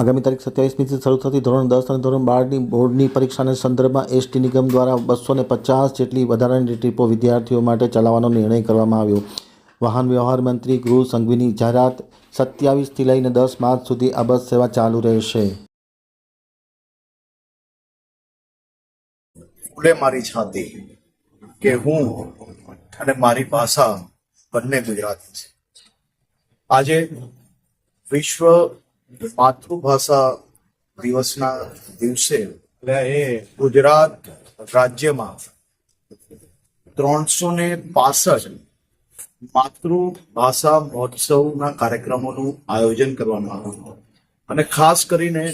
આગામી તારીખ સત્યાવીસમીથી શરૂ થતી ધોરણ દસ અને ધોરણ બારની બોર્ડની પરીક્ષાના સંદર્ભમાં એસટી નિગમ દ્વારા બસો પચાસ જેટલી વધારાની ટ્રીપો વિદ્યાર્થીઓ માટે ચલાવવાનો નિર્ણય કરવામાં આવ્યો. વાહન વ્યવહાર મંત્રી ગૃહ સંઘવીની જાહેરાત સત્યાવીસથી લઈને દસ માર્ચ સુધી આ બસ સેવા ચાલુ રહેશે. ખુલે મારી છાતી કે હું અને મારી ભાષા બંને ગુજરાતી છે. આજે વિશ્વ માતૃભાષા દિવસના દિવસે ગુજરાત રાજ્યમાં ત્રણસો ને પાસઠ માતૃભાષા મહોત્સવના કાર્યક્રમોનું આયોજન કરવામાં આવ્યું અને ખાસ કરીને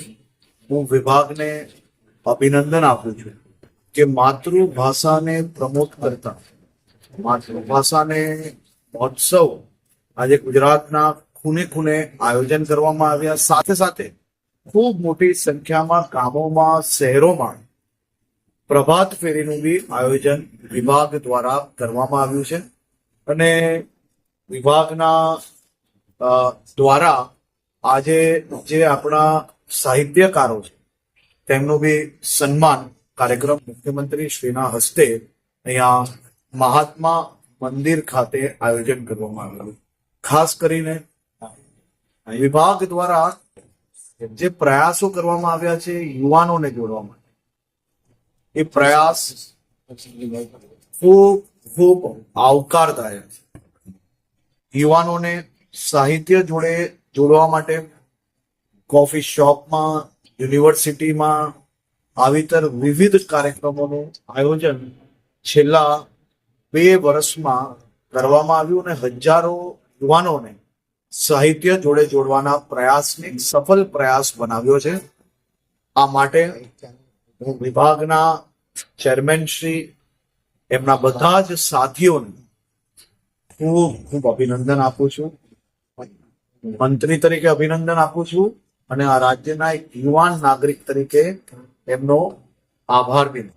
હું વિભાગને અભિનંદન આપું છું કે માતૃભાષાને પ્રમોટ કરતા માતૃભાષાને મહોત્સવ આજે ગુજરાતના ખૂણે ખૂણે આયોજન કરવામાં આવ્યા. સાથે સાથે ખૂબ મોટી સંખ્યામાં ગામોમાં, શહેરોમાં પ્રભાત ફેરીનું બી આયોજન વિભાગ દ્વારા કરવામાં આવ્યું છે. અને વિભાગના દ્વારા આજે જે આપણા સાહિત્યકારો છે, તેમનું બી સન્માન કાર્યક્રમ મુખ્યમંત્રી શ્રીના હસ્તે અહીંયા મહાત્મા મંદિર ખાતે આયોજન કરવામાં આવ્યું. ખાસ કરીને વિભાગ દ્વારા જે પ્રયાસો કરવામાં આવ્યા છે યુવાનોને જોડવા માટે, એ પ્રયાસ ખૂબ ખૂબ આવકારદાયક છે. યુવાનોને સાહિત્ય જોડે જોડવા માટે કોફી શોપમાં, યુનિવર્સિટીમાં આવીતર વિવિધ કાર્યક્રમોનું આયોજન છેલ્લા બે વર્ષમાં કરવામાં આવ્યું અને હજારો યુવાનોને સાહિત્ય જોડે જોડવાના પ્રયાસને સફળ પ્રયાસ બનાવ્યો છે. આ માટે હું વિભાગના ચેરમેન શ્રી, એમના બધા જ સાથીઓને ખૂબ ખૂબ અભિનંદન આપું છું. મંત્રી તરીકે અભિનંદન આપું છું અને આ રાજ્યના એક યુવાન નાગરિક તરીકે એમનો આભાર બી